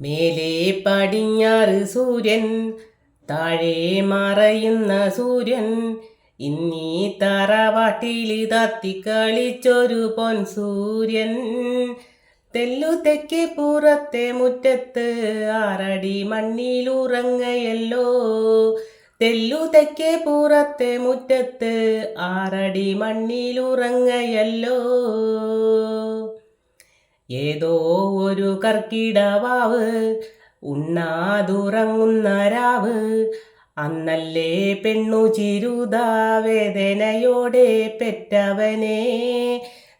മേലെ പടിഞ്ഞാറ് സൂര്യൻ താഴെ മറയുന്ന സൂര്യൻ. ഇന്നീ തറവാട്ടിൽ തത്തിക്കളിച്ചൊരു പൊൻ സൂര്യൻ. തെല്ലു തെക്കേ പുറത്തെ മുറ്റത്ത് ആറടി മണ്ണിലുറങ്ങയല്ലോ തെല്ലു തെക്കേ പുറത്തെ മുറ്റത്ത് ആറടി മണ്ണിലുറങ്ങയല്ലോ ഏതോ ഒരു കർക്കിടവാവ് ഉണ്ണാതുറങ്ങുന്ന രാവ്. അന്നല്ലേ പെണ്ണു ചിരുതാ വേദനയോടെ പെറ്റവനെ.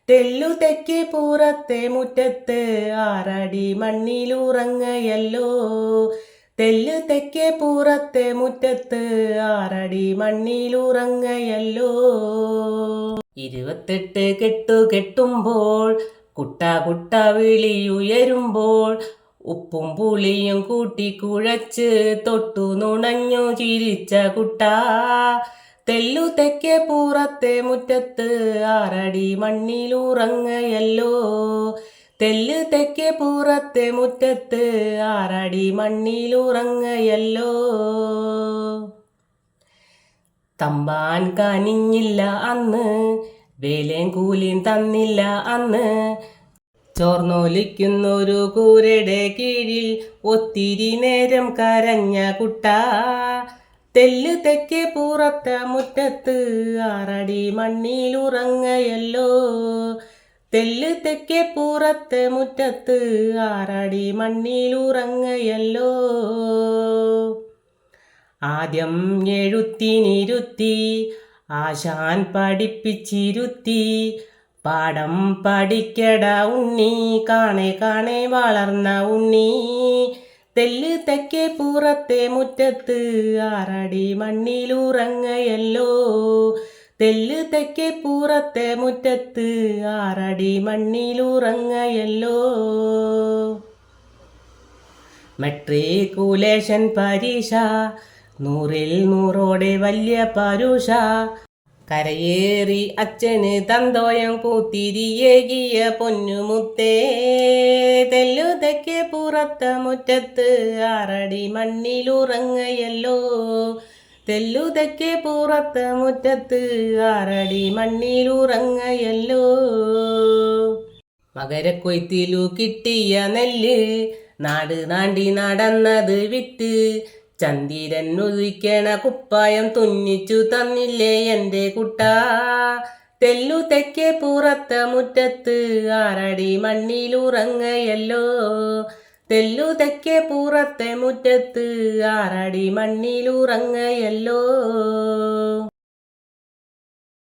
തെല്ലു തെക്കേ പൂറത്തെ മുറ്റത്ത് ആറടി മണ്ണിലുറങ്ങയല്ലോ. തെല്ലു തെക്കേ പൂറത്തെ മുറ്റത്ത് ആറടി മണ്ണിലുറങ്ങയല്ലോ. ഇരുപത്തെട്ട് കെട്ടു കെട്ടുമ്പോൾ കുട്ട കുട്ട വിളി ഉയരുമ്പോൾ ഉപ്പും പുളിയും കൂട്ടി കുഴച്ച് തൊട്ടു നുണഞ്ഞു ചിരിച്ച കുട്ട. തെല്ലു തെക്കേ പൂറത്തെ മുറ്റത്ത് ആറടി മണ്ണിലുറങ്ങയല്ലോ. തെല്ല് തെക്കേ പൂറത്തെ മുറ്റത്ത് ആറടി മണ്ണിലുറങ്ങയല്ലോ. തമ്പാൻ കനിഞ്ഞില്ല അന്ന് വേലേം കൂലിയും തന്നില്ല അന്ന്. ചോർന്നോലിക്കുന്നൊരു കൂരയുടെ കീഴിൽ ഒത്തിരി നേരം കരഞ്ഞ കുട്ട. തെല്ല് തെക്കേ പുറത്ത മുറ്റത്ത് ആറടി മണ്ണിലുറങ്ങയല്ലോ തെല്ല് തെക്കേ പുറത്തെ മുറ്റത്ത് ആറടി മണ്ണിലുറങ്ങയല്ലോ ആദ്യം എഴുത്തിനിരുത്തി ആശാൻ പഠിപ്പിച്ചിരുത്തി. പാഠം പഠിക്കട ഉണ്ണി. കാണെ കാണെ വളർന്ന ഉണ്ണി. തെല്ല് തെക്കേ പുറത്തെ മുറ്റത്ത് ആറടി മണ്ണിലുറങ്ങയല്ലോ. തെല്ല് തെക്കേ പുറത്തെ മുറ്റത്ത് ആറടി മണ്ണിലുറങ്ങയല്ലോ. മെട്രിക്കുലേഷൻ പരീക്ഷ നൂറിൽ നൂറോടെ വലിയ പരുഷ. കരയേറി അച്ഛന് തന്തോയം കൂത്തിരിയേകിയ പൊന്നുമുത്തേ. തെല്ലുതയ്ക്ക് പുറത്ത മുറ്റത്ത് ആറടി മണ്ണിലുറങ്ങയല്ലോ. തെല്ലുതയ്ക്ക് പുറത്ത മുറ്റത്ത് ആറടി മണ്ണിലുറങ്ങയല്ലോ. മകരക്കൊയ്ത്തിലു കിട്ടിയ നെല്ല് നാട് നാണ്ടി നടന്നത് വിറ്റ് ചന്ദിരൻ ഉദിക്കണ കുപ്പായം തുന്നിച്ചു തന്നില്ലേ എന്റെ കുട്ട. തെല്ലു തെക്കേ പുറത്ത മുറ്റത്ത് ആറടി മണ്ണിലുറങ്ങയല്ലോ. തെല്ലു തെക്കേ പുറത്തെ മുറ്റത്ത് ആറടി മണ്ണിലുറങ്ങയല്ലോ.